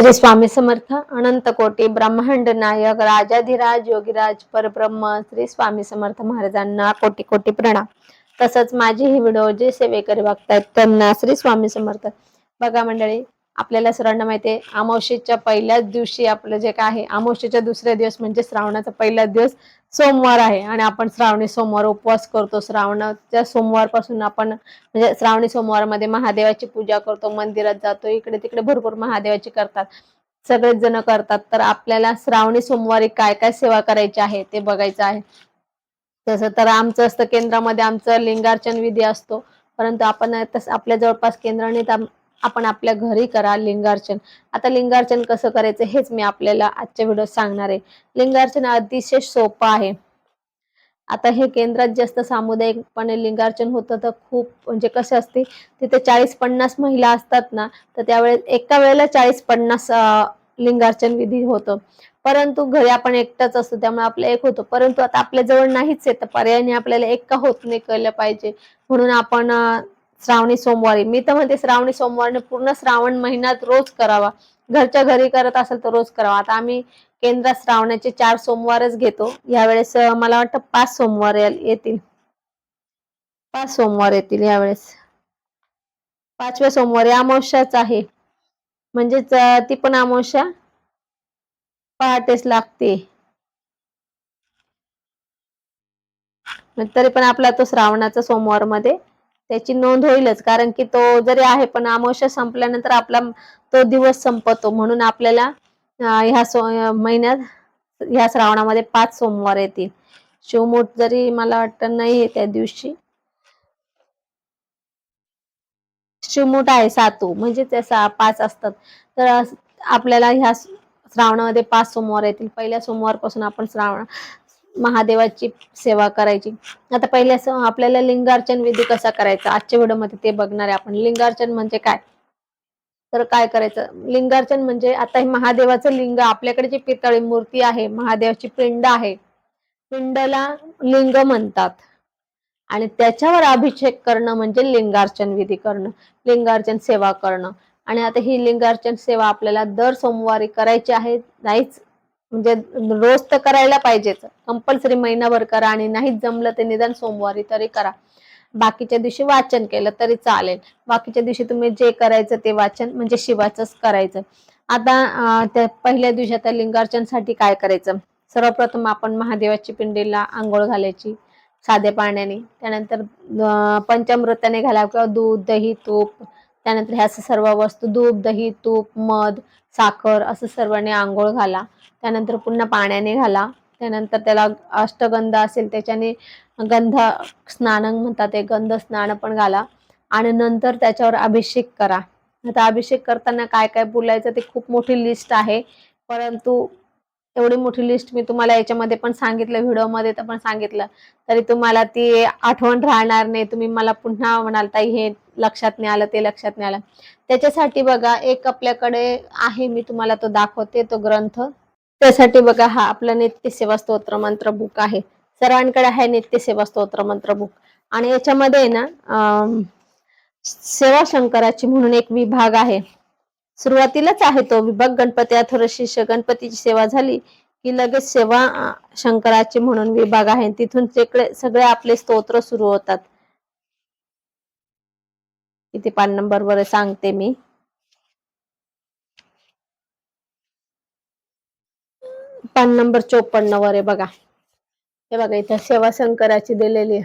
श्री स्वामी समर्थ अनंत कोटी ब्रह्मांड नायक राजाधिराज योगीराज परब्रह्म श्री स्वामी समर्थ महाराजांना कोटी कोटी प्रणाम. तसंच माझी ही व्हिडिओ जे सेवेकरी बघतायत त्यांना श्री स्वामी समर्थ. बघा मंडळी आपल्याला सर्वांना माहिती आहे अमावशेच्या पहिल्याच दिवशी आपलं जे काय आहे अमावशेच्या दुसऱ्या दिवस म्हणजे श्रावणाचा पहिला दिवस सोमवार आहे. आणि आपण श्रावणी सोमवार उपवास करतो. श्रावणाच्या सोमवारपासून आपण म्हणजे श्रावणी सोमवारमध्ये महादेवाची पूजा करतो मंदिरात जातो इकडे तिकडे भरपूर महादेवाची करतात सगळेच जण करतात. तर आपल्याला श्रावणी सोमवारी काय काय सेवा करायची आहे ते बघायचं आहे. तसं तर आमचं असतं केंद्रामध्ये आमचं लिंगार्चन विधी असतो. परंतु आपण तसं आपल्या जवळपास केंद्राने आपण आपल्या घरी करा लिंगार्चन. आता लिंगार्चन कसं करायचं हेच मी आपल्याला आजच्या व्हिडिओ सांगणार आहे. लिंगार्चन अतिशय सोपं आहे. आता हे केंद्रात जास्त सामुदायिकपणे लिंगार्चन होतं तर खूप म्हणजे कसे असते तिथे चाळीस पन्नास महिला असतात ना तर त्यावेळेस एका वेळेला चाळीस पन्नास लिंगार्चन विधी होतं. परंतु घरी आपण एकटाच असतो त्यामुळे आपलं एक होतो. परंतु आता आपल्या जवळ नाहीच आहे तर पर्यायाने आपल्याला एक का होत नाही कळलं पाहिजे. म्हणून आपण श्रावणी सोमवारी. मी तर म्हणते श्रावणी सोमवारने पूर्ण श्रावण महिन्यात रोज करावा. घरच्या घरी करत असेल तर रोज करावा. आता आम्ही केंद्रात श्रावणाचे चार सोमवारच घेतो. यावेळेस मला वाटतं पाच सोमवार येतील. पाच सोमवार येतील यावेळेस. पाचव्या सोमवारी अमावस्याच आहे. म्हणजेच ती पण अमावस्या पहाटेच लागते. तरी पण आपला तो श्रावणाचा सोमवारमध्ये त्याची नोंद होईलच. कारण की तो जरी आहे पण अमावस्या संपल्यानंतर आपला तो दिवस संपतो. म्हणून आपल्याला ह्या सो महिन्यात ह्या श्रावणामध्ये पाच सोमवार येतील. शिवमूठ जरी मला वाटतं नाही त्या दिवशी. शिवमूठ आहे सातू. म्हणजे त्या पाच असतात. तर आपल्याला ह्या श्रावणामध्ये पाच सोमवार येतील. पहिल्या सोमवारपासून आपण श्रावण महादेवाची सेवा करायची. आता पहिल्या आपल्याला लिंगार्चन विधी कसा करायचा? आजच्या व्हिडिओमध्ये ते बघणार आहे आपण. लिंगार्चन म्हणजे काय? तर काय करायचं? लिंगार्चन म्हणजे आता हे महादेवाचं लिंग आपल्याकडे जी पितळी मूर्ती आहे महादेवाची पिंड आहे पिंडला लिंग म्हणतात. आणि त्याच्यावर अभिषेक करणं म्हणजे लिंगार्चन विधी करणं लिंगार्चन सेवा करणं. आणि आता ही लिंगार्चन सेवा आपल्याला दर सोमवारी करायची आहे नाहीच म्हणजे रोज तर करायला पाहिजेच. कंपल्सरी महिनाभर करा आणि नाहीच जमलं ते निदान सोमवारी तरी करा. बाकीच्या दिवशी वाचन केलं तरी चालेल. बाकीच्या दिवशी तुम्ही जे करायचं ते वाचन म्हणजे शिवाचंच करायचं. आता त्या पहिल्या दिवशी आता लिंगार्चनसाठी काय करायचं? सर्वप्रथम आपण महादेवाची पिंडीला आंघोळ घालायची साध्या पाण्याने त्यानंतर पंचामृताने घालावं किंवा दूध दही तूप त्यानंतर ह्या सर्व वस्तू दूध दही तूप मध साखर असं सर्वांनी आंघोळ घाला. त्यानंतर पुन्हा पाण्याने घाला. त्यानंतर त्याला अष्टगंध असेल त्याच्याने गंध स्नान म्हणतात ते गंध स्नान पण घाला. आणि नंतर त्याच्यावर अभिषेक करा. आता अभिषेक करताना काय काय बोलायचं ते खूप मोठी लिस्ट आहे. परंतु एवढी मोठी लिस्ट मी तुम्हाला याच्यामध्ये पण सांगितलं व्हिडिओमध्ये तर पण सांगितलं. तरी तुम्हाला ती आठवण राहणार नाही. तुम्ही मला पुन्हा म्हणाल ताई हे लक्षात नाही आलं ते लक्षात नाही आलं. त्याच्यासाठी बघा एक आपल्याकडे आहे मी तुम्हाला तो दाखवते तो ग्रंथ. त्यासाठी बघा हा आपला नित्य सेवा स्तोत्र मंत्र बुक आहे. सर्वांकडे आहे नित्य सेवा स्तोत्र मंत्र बुक. आणि याच्यामध्ये ना सेवा शंकराची म्हणून एक विभाग आहे. सुरुवातीलाच आहे तो विभाग गणपती अथोर शिष्य गणपतीची सेवा झाली की लगेच सेवा शंकराची म्हणून विभाग आहे. तिथून तिकडे सगळे आपले स्तोत्र सुरू होतात. किती पान नंबर वर सांगते मी. पान नंबर चोपन्न वर आहे बघा. हे बघा इथं सेवा शंकराची दिलेली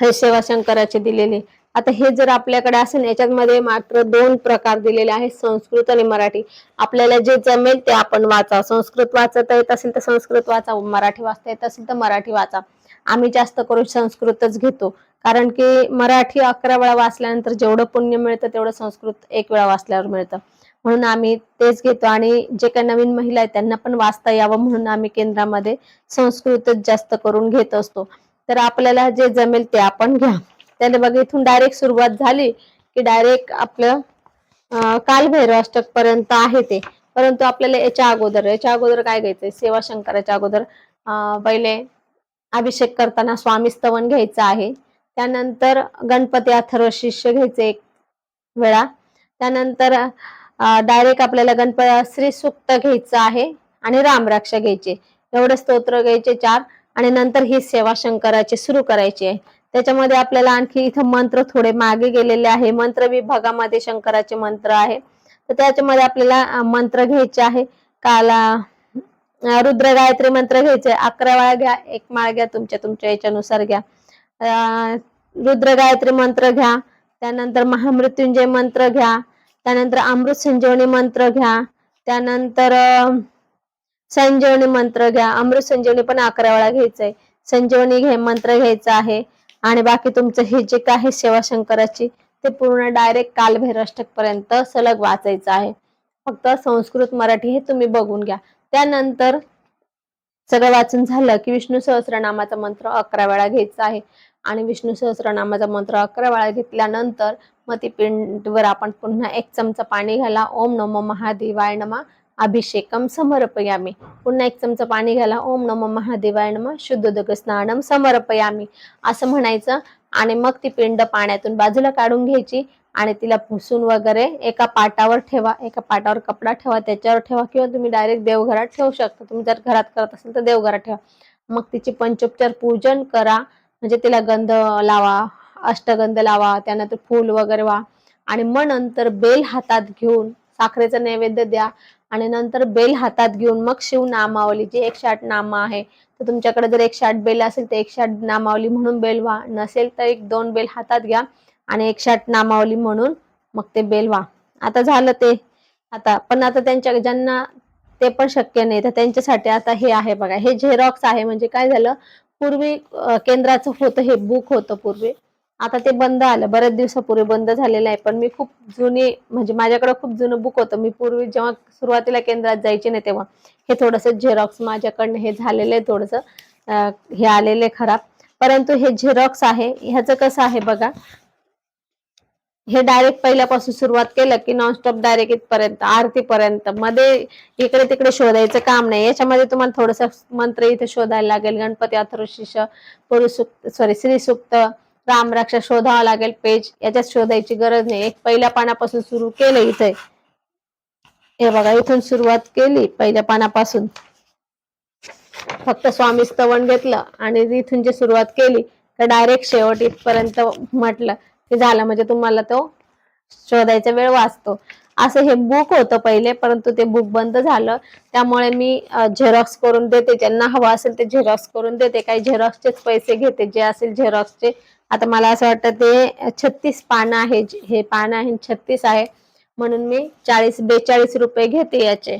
हे सेवा शंकराची दिलेली आता हे जर आपल्याकडे असेल याच्यामध्ये मात्र दोन प्रकार दिलेले आहेत संस्कृत आणि मराठी. आपल्याला जे जमेल ते आपण वाचा. संस्कृत वाचता येत असेल तर संस्कृत वाचा मराठी वाचता येत असेल तर मराठी वाचा. आम्ही जास्त करून संस्कृतच घेतो. कारण की मराठी अकरा वेळा वाचल्यानंतर जेवढं पुण्य मिळतं तेवढं संस्कृत एक वेळा वाचल्यावर मिळतं. म्हणून आम्ही तेच घेतो. आणि जे काही नवीन महिला आहेत त्यांना पण वाचता यावं म्हणून आम्ही केंद्रामध्ये संस्कृतच जास्त करून घेत असतो. तर आपल्याला जे जमेल ते आपण घ्या. त्याने बघ इथून डायरेक्ट सुरुवात झाली की डायरेक्ट आपलं कालभैरवाष्टक पर्यंत आहे ते. परंतु आपल्याला याच्या अगोदर याच्या अगोदर काय घ्यायचंय? सेवा शंकराच्या अगोदर पहिले अभिषेक करताना स्वामी स्तवन घ्यायचं आहे. त्यानंतर गणपती अथर्व शिष्य घ्यायचे एक वेळा. त्यानंतर डायरेक्ट आपल्याला गणपती श्री सुक्त घ्यायचं आहे आणि रामराक्ष घ्यायचे. एवढे स्तोत्र घ्यायचे चार आणि नंतर ही सेवा शंकराची सुरू करायची आहे. त्याच्यामध्ये आपल्याला आणखी इथं मंत्र थोडे मागे गेलेले आहे. मंत्र विभागामध्ये शंकराचे मंत्र आहे. तर त्याच्यामध्ये आपल्याला मंत्र घ्यायचे आहे. काला रुद्र गायत्री मंत्र घ्यायचे. अकरा वेळा घ्या एक माळ घ्या तुमच्या तुमच्या याच्यानुसार घ्या. रुद्र गायत्री मंत्र घ्या. त्यानंतर महामृत्युंजय मंत्र घ्या. त्यानंतर अमृत संजीवनी मंत्र घ्या. त्यानंतर संजीवनी मंत्र घ्या. अमृत संजीवनी पण अकरा वेळा घ्यायचंय. संजीवनी घे मंत्र घ्यायचा आहे. आणि बाकी तुमचं हे जे काही सेवा शंकराची ते पूर्ण डायरेक्ट कालभैरष्टक पर्यंत सलग वाचायचं आहे. फक्त संस्कृत मराठी हे तुम्ही बघून घ्या. त्यानंतर सगळं वाचून झालं की विष्णू सहस्रनामाचा मंत्र अकरा वेळा घ्यायचा आहे. आणि विष्णू सहस्रनामाचा मंत्र अकरा वेळा घेतल्यानंतर मग ती पिंडवर आपण पुन्हा एक चमचा पाणी घाला. ओम नमो महादेवाय नमा. अभिषेकम समर्पयामी. पुन्हा एक चमचा पाणी घाला. ओम नमो महादेवाय नम. शुद्धोदक स्नानम समर्पयामी. असं म्हणायचं. आणि मग ती पिंड पाण्यातून बाजूला काढून घ्यायची. आणि तिला पुसून वगैरे एका पाटावर ठेवा एका पाटावर कपडा ठेवा त्याच्यावर ठेवा किंवा तुम्ही डायरेक्ट देवघरात ठेवू शकता. तुम्ही जर घरात करत असेल तर देवघरात ठेवा. मग तिची पंचोपचार पूजन करा. म्हणजे तिला गंध लावा अष्टगंध लावा त्यानंतर फूल वगैरे वा. आणि मग नंतर बेल हातात घेऊन साखरेचा नैवेद्य द्या. आणि नंतर बेल हातात घेऊन मग शिव नामावली जी एकशे आठ नामं आहे तर तुमच्याकडे जर एकशे आठ बेल असेल तर एकशे आठ नामावली म्हणून बेल व्हा नसेल तर एक दोन बेल हातात घ्या. आणि एक शाट नामावली म्हणून मग ते बेलवा आता झालं ते. आता पण आता त्यांच्या ज्यांना ते पण शक्य नाही तर त्यांच्यासाठी आता हे आहे बघा. हे झेरॉक्स आहे म्हणजे काय झालं? पूर्वी केंद्राचं होतं हे बुक होतं पूर्वी. आता ते बंद आलं. बऱ्याच दिवसापूर्वी बंद झालेलं आहे पण मी खूप जुनी म्हणजे माझ्याकडे खूप जुनं बुक होतं. मी पूर्वी जेव्हा सुरुवातीला केंद्रात जायची नाही तेव्हा. हे थोडंसं झेरॉक्स माझ्याकडनं हे झालेलं आहे थोडंसं. हे आलेलं आहे खराब. परंतु हे झेरॉक्स आहे. ह्याचं कसं आहे बघा? हे डायरेक्ट पहिल्यापासून सुरुवात केलं की नॉनस्टॉप डायरेक्ट इथपर्यंत आरतीपर्यंत. मध्ये इकडे तिकडे शोधायचं काम नाही. याच्यामध्ये तुम्हाला थोडस मंत्र इथे शोधायला लागेल. गणपती अथर्वशीष पुरुषुक्त सॉरी श्री सुक्त रामरक्षा लागेल पेज याच्यात शोधायची गरज नाही. एक पहिल्या पानापासून सुरू केलं इथे. हे बघा इथून सुरुवात केली पहिल्या पानापासून. फक्त स्वामी स्तवन घेतलं आणि इथून जी सुरुवात केली तर डायरेक्ट शेवट इथपर्यंत म्हटलं. ते झालं म्हणजे तुम्हाला तो शोधायचा वेळ वाचतो. असं हे बुक होतं पहिले परंतु ते बुक बंद झालं. त्यामुळे मी झेरॉक्स करून देते. ज्यांना हवं असेल ते झेरॉक्स करून देते. काही झेरॉक्सचेच पैसे घेते. जे असेल झेरॉक्सचे आता मला असं वाटतं ते छत्तीस पानं आहे. हे पानं आहे छत्तीस आहे. म्हणून मी चाळीस बेचाळीस रुपये घेते याचे.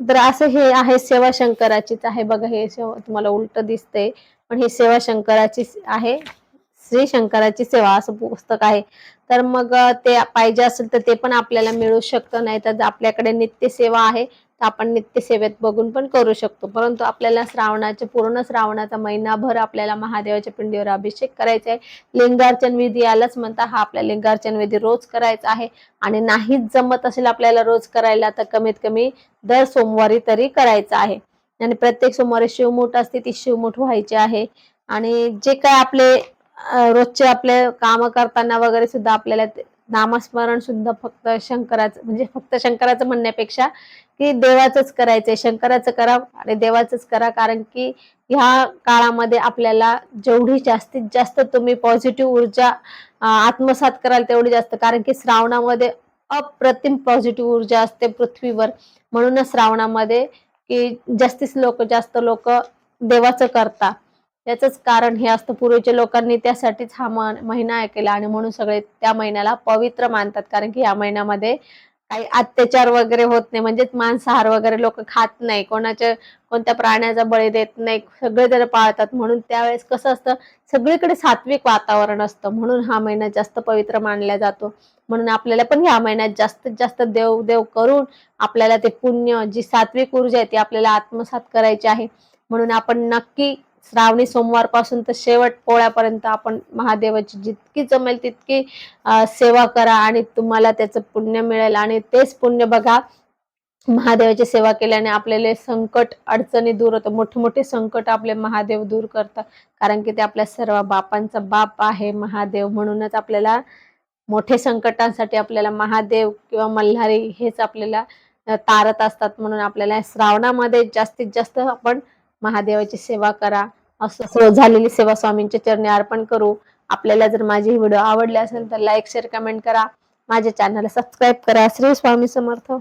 तर असं हे आहे सेवा शंकराचीच आहे. बघा हे तुम्हाला उलट दिसतंय. पण ही सेवा शंकराची आहे. श्री शंकराची सेवा असं पुस्तक आहे. तर मग ते पाहिजे असेल तर ते पण आपल्याला मिळू शकतं. नाही तर आपल्याकडे नित्य सेवा आहे तर आपण नित्य सेवेत बघून पण करू शकतो. परंतु आपल्याला श्रावणाचे पूर्ण श्रावणाचा महिनाभर आपल्याला महादेवाच्या पिंडीवर अभिषेक करायचा आहे. लिंगार्चन विधी यालाच म्हणता हा आपल्या लिंगार्चन विधी रोज करायचा आहे. आणि नाहीच जमत असेल आपल्याला रोज करायला तर कमीत कमी दर सोमवारी तरी करायचं आहे. आणि प्रत्येक सोमवारी शिवमूठ असते ती शिवमूठ व्हायची आहे. आणि जे काय आपले रोजचे आपले काम करताना वगैरे सुद्धा आपल्याला नामस्मरण सुद्धा फक्त शंकराचं म्हणजे फक्त शंकराचं म्हणण्यापेक्षा की देवाचंच करायचंय शंकराचं करा आणि देवाचंच करा. कारण की ह्या काळामध्ये आपल्याला जेवढी जास्तीत जास्त तुम्ही पॉझिटिव्ह ऊर्जा आत्मसात कराल तेवढी जास्त. कारण की श्रावणामध्ये अप्रतिम पॉझिटिव्ह ऊर्जा असते पृथ्वीवर. म्हणूनच श्रावणामध्ये की जास्तीच लोक जास्त लोक देवाचं करता. याचंच कारण हे असतं पूर्वीच्या लोकांनी त्यासाठीच हा महिना केला आणि म्हणून सगळे त्या महिन्याला पवित्र मानतात. कारण की या महिन्यामध्ये काही अत्याचार वगैरे होत नाही. म्हणजेच मांसाहार वगैरे लोक खात नाही. कोणाच्या कोणत्या प्राण्याचा बळी देत नाही. सगळे जण पाळतात. म्हणून त्यावेळेस कसं असतं सगळीकडे सात्विक वातावरण असतं. म्हणून हा महिना जास्त पवित्र मानला जातो. म्हणून आपल्याला पण ह्या महिन्यात जास्तीत जास्त देव देव करून आपल्याला ते पुण्य जी सात्विक ऊर्जा आहे ती आपल्याला आत्मसात करायची आहे. म्हणून आपण नक्की श्रावणी सोमवारपासून तर शेवट पोळ्यापर्यंत आपण महादेवाची जितकी जमेल तितकी सेवा करा आणि तुम्हाला त्याचं पुण्य मिळेल आणि तेच पुण्य बघा. महादेवाची सेवा केल्याने आपल्याला संकट अडचणी दूर होतं. मोठे मोठे संकट आपले महादेव दूर करतात. कारण की ते आपल्या सर्व बापांचा बाप आहे महादेव. म्हणूनच आपल्याला मोठे संकटांसाठी आपल्याला महादेव किंवा मल्हारी हेच आपल्याला तारत असतात. म्हणून आपल्याला श्रावणामध्ये जास्तीत जास्त आपण महादेवाची सेवा करा. असं झालेली सेवा स्वामींच्या चरणी अर्पण करू. आपल्याला जर माझे व्हिडिओ आवडले असेल तर लाईक शेअर कमेंट करा. माझ्या चॅनलला सबस्क्राईब करा. श्री स्वामी समर्थ.